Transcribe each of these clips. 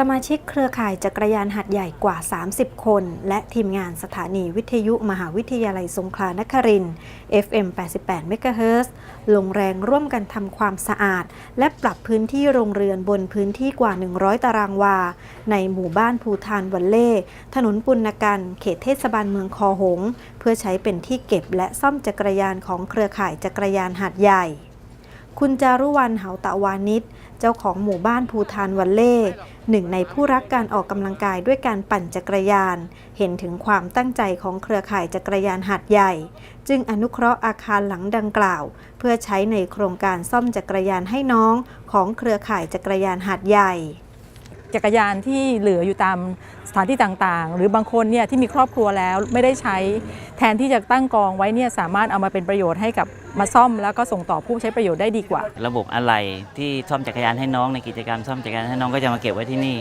สมาชิกเครือข่ายจักรยานหัดใหญ่กว่า 30 คน และทีมงานสถานีวิทยุมหาวิทยาลัยสงขลานครินทร์ FM 88 MHz ลงแรงร่วมกันทำความสะอาด และปรับพื้นที่โรงเรือนบนพื้นที่กว่า 100 ตารางวา ในหมู่บ้านภูทานวันเล่ ถนนปุณกัน เขตเทศบาลเมืองคอหง เพื่อใช้เป็นที่เก็บและซ่อมจักรยานของเครือข่ายจักรยานหัดใหญ่ คุณจารุวรรณเหาตะวานิชเจ้าของหมู่บ้านภูทานวันเล่ หนึ่งในผู้รักการออกกำลังกายด้วยการปั่นจักรยาน เห็นถึงความตั้งใจของเครือข่ายจักรยานหัดใหญ่ จึงอนุเคราะห์อาคารหลังดังกล่าว เพื่อใช้ในโครงการซ่อมจักรยานให้น้องของเครือข่ายจักรยานหัดใหญ่ จักรยานที่เหลืออยู่ตามสถานที่ต่างๆ หรือบางคนเนี่ยที่มีครอบครัวแล้วไม่ได้ใช้แทนที่จะตั้งกองไว้เนี่ยสามารถเอามาเป็นประโยชน์ให้กับมาซ่อม แล้วก็ส่งต่อผู้ใช้ประโยชน์ได้ดีกว่า ระบบอะไหล่ที่ซ่อมจักรยานให้น้องในกิจกรรมซ่อมจักรยานให้น้องก็จะมาเก็บไว้ที่นี่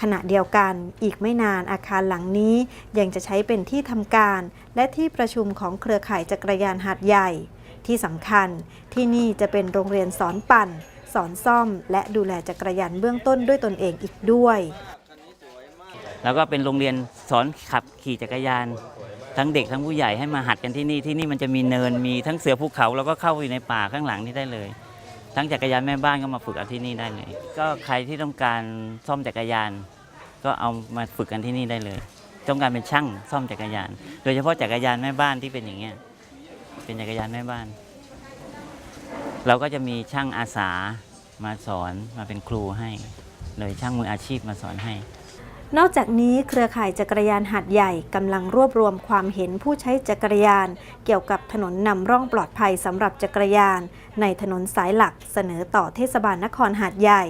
ขณะเดียวกันอีกไม่นานอาคารหลังนี้ยังจะใช้เป็นที่ทำการ และที่ประชุมของเครือข่ายจักรยานหัดใหญ่ ที่สำคัญที่นี่จะเป็นโรงเรียนสอนปั่น สอนซ่อม และดูแลจักรยานเบื้องต้นด้วยตนเองอีกด้วย แล้วก็เป็นโรงเรียนสอนขับขี่จักรยาน ทั้งเด็กทั้งผู้ใหญ่ให้มาหัดกันที่นี่ที่นี่มันจะมีเนินมีทั้งเสือภูเขาแล้วก็เข้าไปในป่าข้างหลังนี่ได้เลย ทั้งจักรยานแม่บ้านก็มาฝึกเอาที่นี่ได้เลย ก็ใครที่ต้องการซ่อมจักรยาน ก็เอามาฝึกกันที่นี่ได้เลยต้องการเป็นช่างซ่อมจักรยาน โดยเฉพาะจักรยานแม่บ้านที่เป็นอย่างเงี้ย เป็นจักรยานแม่บ้าน เราก็จะมีช่างอาสามาสอนมาเป็นครูให้ โดยช่างมืออาชีพมาสอนให้ นอกจากนี้เครือข่ายจักรยานหัดใหญ่กำลังรวบรวมความเห็นผู้ใช้จักรยาน เกี่ยวกับถนนนำร่องปลอดภัยสำหรับจักรยาน ในถนนสายหลักเสนอต่อเทศบาลนครหาดใหญ่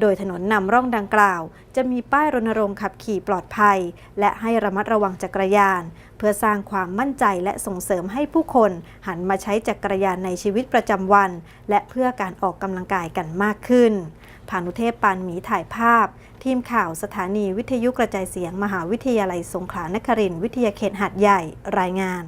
โดยถนนนำร่องดังกล่าว จะมีป้ายรณรงค์ขับขี่ปลอดภัย และให้ระมัดระวังจักรยาน เพื่อสร้างความมั่นใจและส่งเสริมให้ผู้คนหันมาใช้จักรยานในชีวิตประจำวัน และเพื่อการออกกำลังกายกันมากขึ้นพานุเทพปานหมีถ่ายภาพ ทีมข่าวสถานีวิทยุกระจายเสียง มหาวิทยาลัยสงขลานครินทร์วิทยาเขตหาดใหญ่รายงาน